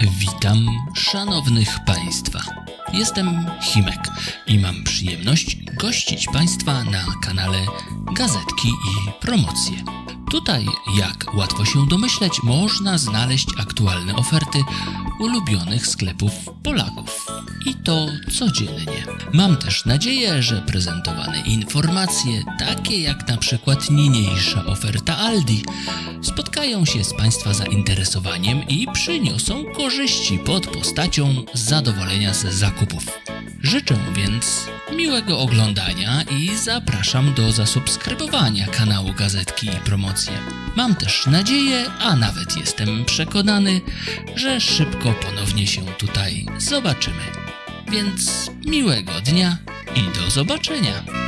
Witam szanownych Państwa. Jestem Himek i mam przyjemność gościć Państwa na kanale Gazetki i Promocje. Tutaj, jak łatwo się domyśleć, można znaleźć aktualne oferty ulubionych sklepów Polaków. I to codziennie. Mam też nadzieję, że prezentowane informacje, takie jak na przykład niniejsza oferta Aldi, spotkają się z Państwa zainteresowaniem i przyniosą korzyści pod postacią zadowolenia z zakupów. Życzę więc miłego oglądania i zapraszam do zasubskrybowania kanału Gazetki i Promocje. Mam też nadzieję, a nawet jestem przekonany, że szybko ponownie się tutaj zobaczymy. Więc miłego dnia i do zobaczenia.